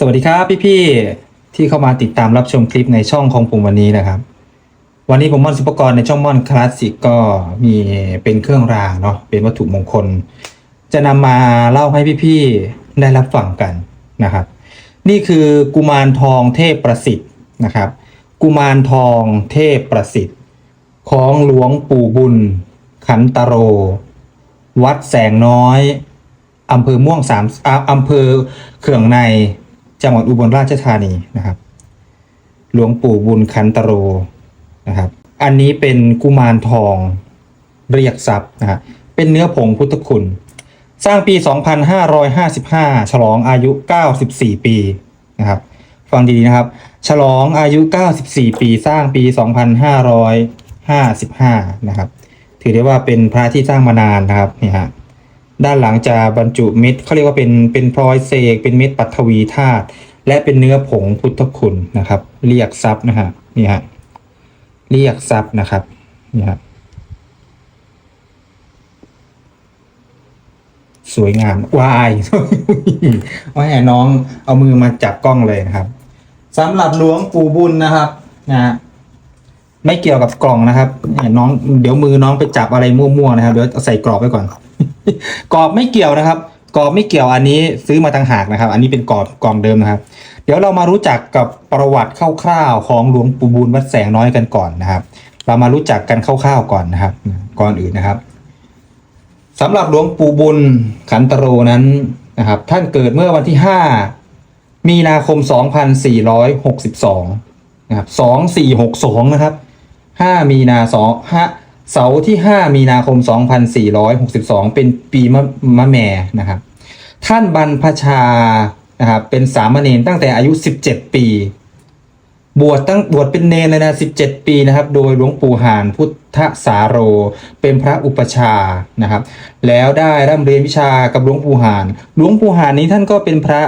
สวัสดีครับพี่ๆที่เข้ามาติดตามรับชมคลิปในช่องของผมวันนี้นะครับ วันนี้ผมม่อนสุปกรณ์ในช่องม่อนคลาสสิกก็มีเป็นเครื่องรางเนาะเป็นวัตถุมงคล จะนำมาเล่าให้พี่ๆได้รับฟังกันนะครับ นี่คือกุมารทองเทพประสิทธิ์นะครับ กุมารทองเทพประสิทธิ์ ของหลวงปู่บุญ ขันตโร วัดแสงน้อยอำเภอม่วงสามอ่าอำเภอเขื่องใน จังหวัดอุบลราชธานีนะครับ หลวงปู่บุญขันตโรนะครับ อันนี้เป็นกุมารทองเรียกทรัพย์นะฮะเป็นเนื้อผงพุทธคุณ สร้างปี 2555 ฉลองอายุ 94 ปีนะครับฟังดีๆนะครับ ฉลองอายุ 94 ปีสร้างปี 2555 นะครับ ถือได้ว่าเป็นพระที่สร้างมานานนะครับนี่ฮะ ด้านหลังจะบรรจุเม็ดเขาเรียกว่าเป็นเป็นพลอยเสกเป็นเม็ดปัทวีธาตุและเป็นเนื้อผงพุทธคุณนะครับ เรียกทรัพย์นะฮะนี่ฮะเรียกทรัพย์นะครับนี่ฮะสวยงามวายว่าแน้องเอามือมาจับกล้องเลยนะครับสำหรับหลวงปู่บุญนะครับนะฮะไม่เกี่ยวกับกล่องนะครับน้องเดี๋ยวมือน้องไปจับอะไรมั่วๆนะครับเดี๋ยวใส่กรอบไว้ก่อน กรอบไม่เกี่ยวนะครับ กรอบไม่เกี่ยวอันนี้ซื้อมาต่างหากนะครับ อันนี้เป็นกรอบกล่องเดิมนะครับ เดี๋ยวเรามารู้จักกับประวัติคร่าวๆของหลวงปู่บุญวัดแสงน้อยกันก่อนนะครับ เรามารู้จักกันคร่าวๆก่อนนะครับ ก่อนอื่นนะครับสำหรับหลวงปู่บุญขันตโรนั้นนะครับ ท่านเกิดเมื่อวันที่ 5 มีนาคม 2462นะครับสองสี่หกสองนะครับห้ามีนาสองห้า เสาร์ที่ห้ามีนาคมสองพันสี่ร้อยหกสิบสองเป็นปีมะมะแม่นะครับ ท่านบรรพชานะครับเป็นสามเณรตั้งแต่อายุสิบเจ็ดปี บวชตั้งบวชเป็นเนรเลยนะสิบเจ็ดปีนะครับ โดยหลวงปู่หานพุทธสาโร เป็นพระอุปชานะครับ แล้วได้ร่ำเรียนวิชากับหลวงปู่หานหลวงปู่หานนี้ท่านก็เป็นพระ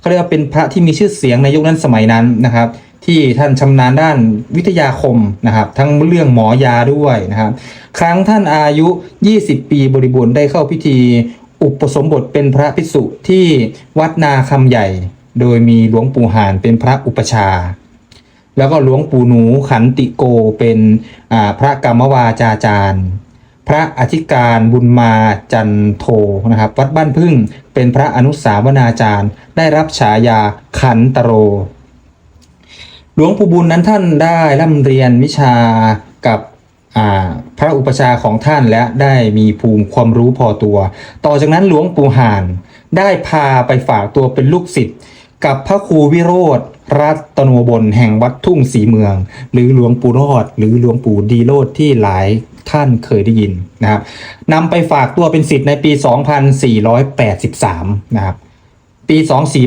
เขาเรียกว่าเป็นพระที่มีชื่อเสียงในยุคนั้นสมัยนั้นนะครับ ที่ท่านชำนาญด้านวิทยาคมนะครับ ทั้งเรื่องหมอยาด้วยนะครับ ครั้งท่านอายุ 20 ปีบริบูรณ์ได้เข้าพิธี อุปสมบทเป็นพระภิกษุที่วัดนาคำใหญ่ โดยมีหลวงปู่หานเป็นพระอุปชา แล้วก็หลวงปู่หนูขันติโกเป็นพระกรรมวาจาจารย์ พระอธิการบุญมาจันโทนะครับ วัดบ้านพึ่งเป็นพระอนุสาวนาจารย์ ได้รับฉายาขันตโร หลวงปู่บุญนั้นท่านได้ร่ำเรียนวิชากับพระอุปชาของท่านและได้มีภูมิความรู้พอตัว ต่อจากนั้นหลวงปู่หาน ได้พาไปฝากตัวเป็นลูกศิษย์กับพระครูวิโรธรัตโนบลแห่งวัดทุ่งสีเมือง หรือหลวงปู่รอด หรือหลวงปู่ดีโรดที่หลายท่านเคยได้ยินนะครับนำไปฝากตัวเป็นศิษย์ในปี 2483 นะครับ ปี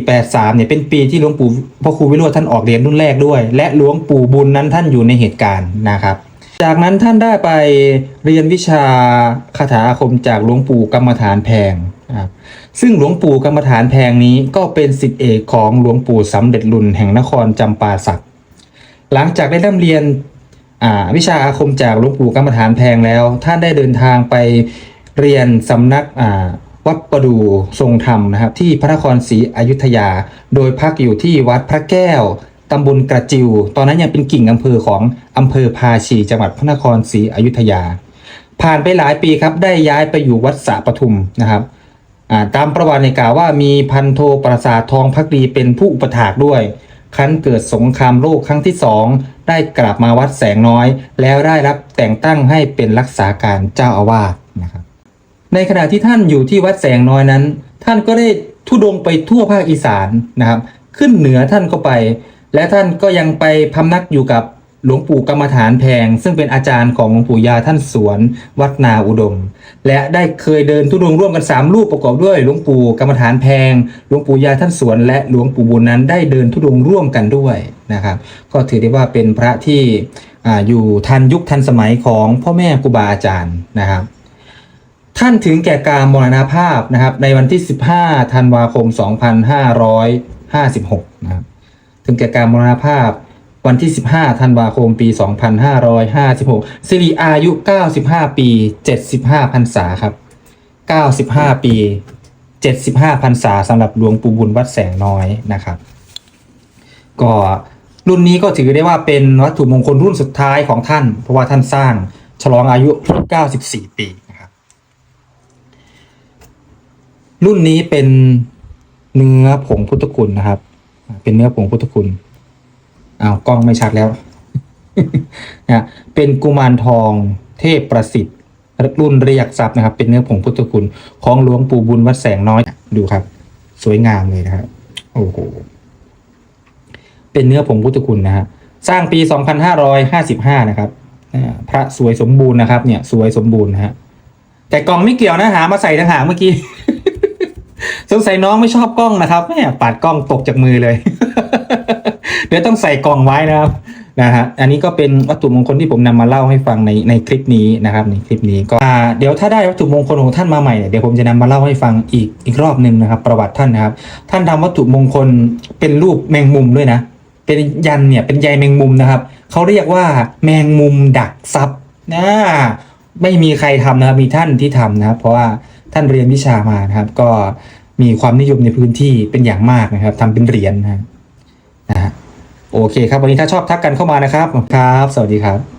2483เนี่ยเป็นปีที่หลวงปู่พระครูวิโรธท่านออกเรียนรุ่นแรกด้วย และหลวงปู่บุญนั้นท่านอยู่ในเหตุการณ์นะครับ จากนั้นท่านได้ไปเรียนวิชาคาถาอาคมจากหลวงปู่กรรมฐานแพงครับซึ่งหลวงปู่กรรมฐานแพงนี้ก็เป็นสิทธิเอกของหลวงปู่สำเร็จรุ่นแห่งนครจำปาสักหลังจากได้ร่ำเรียนวิชาอาคมจากหลวงปู่กรรมฐานแพงแล้ว ท่านได้เดินทางไปเรียนสำนักอ่า วัดประดูทรงธรรมนะครับ ที่พระนครศรีอยุธยา โดยพักอยู่ที่วัดพระแก้วตำบลกระจิว ตอนนั้นยังเป็นกิ่งอำเภอของอำเภอภาชีจังหวัดพระนครศรีอยุธยา ผ่านไปหลายปีครับได้ย้ายไปอยู่วัดสระปทุมนะครับตามประวัติในกล่าวว่ามีพันโทปราสาททองพักดีเป็นผู้อุปถากด้วย ครั้นเกิดสงครามโลกครั้งที่สองได้กลับมาวัดแสงน้อย แล้วได้รับแต่งตั้งให้เป็นรักษาการเจ้าอาวาส ในขณะที่ท่านอยู่ที่วัดแสงน้อยนั้น ท่านก็ได้ทุดงไปทั่วภาคอีสานนะครับ ขึ้นเหนือท่านก็ไป และท่านก็ยังไปพำนักอยู่กับหลวงปู่กรรมฐานแพง ซึ่งเป็นอาจารย์ของหลวงปู่ยาท่านสวน วัดนาอุดม และได้เคยเดินทุดงร่วมกัน 3 รูปประกอบด้วยหลวงปู่กรรมฐานแพงหลวงปู่ยาท่านสวน และหลวงปู่บุญนั้นได้เดินทุดงร่วมกันด้วยนะครับ ก็ถือได้ว่าเป็นพระที่ออยู่ทันยุคทันสมัยของพ่อแม่ครูบาอาจารย์นะครับ ท่านถึงแก่การมรณภาพนะครับในวันที่ 15 ธันวาคม 2556 นะครับถึงแก่การมรณภาพวันที่ 15 ธันวาคม ปี 2556 สิริอายุ 95 ปี 75 พรรษาครับ 95 ปี 75 พรรษาสำหรับหลวงปู่บุญวัดแสงน้อยนะครับ ก็รุ่นนี้ก็ถือได้ว่าเป็นวัตถุมงคลรุ่นสุดท้ายของท่าน เพราะว่าท่านสร้างฉลองอายุ 94 ปีนะค รุ่นนี้เป็นเนื้อผงพุทธคุณนะครับ เป็นเนื้อผงพุทธคุณอ้าวกล้องไม่ชัดแล้วนะเป็นกุมารทองเทพประสิทธิ์รุ่นเรียกทรัพย์นะครับ เป็นเนื้อผงพุทธคุณ ของหลวงปู่บุญวัดแสงน้อยดูครับ สวยงามเลยนะครับโอ้โหเป็นเนื้อผงพุทธคุณนะฮะสร้างปี 2555 นะครับอ่าพระสวยสมบูรณ์นะครับ เนี่ย สวยสมบูรณ์นะฮะแต่กล่องไม่เกี่ยวนะหามาใส่ต่างหากเมื่อกี้ สงสัยน้องไม่ชอบกล้องนะครับแม่ปาดกล้องตกจากมือเลย เดี๋ยวต้องใส่กล่องไว้นะครับนะฮะอันนี้ก็เป็นวัตถุมงคลที่ผมนำมาเล่าให้ฟังในในคลิปนี้นะครับในคลิปนี้ก็เดี๋ยวถ้าได้วัตถุมงคลของท่านมาใหม่เนี่ยเดี๋ยวผมจะนำมาเล่าให้ฟังอีกอีกรอบหนึ่งนะครับ ประวัติท่านนะครับ ท่านทำวัตถุมงคลเป็นรูปแมงมุมด้วยนะ เป็นยันเนี่ยเป็นใยแมงมุมนะครับเขาเรียกว่าแมงมุมดักซับนะไม่มีใครทำนะครับมีท่านที่ทำนะครับเพราะว่าท่านเรียนวิชามานะครับ ก็ มีความนิยมในพื้นที่เป็นอย่างมากนะครับทำเป็นเหรียญนะฮะนะฮะโอเคครับ วันนี้ถ้าชอบทักกันเข้ามานะครับครับ สวัสดีครับ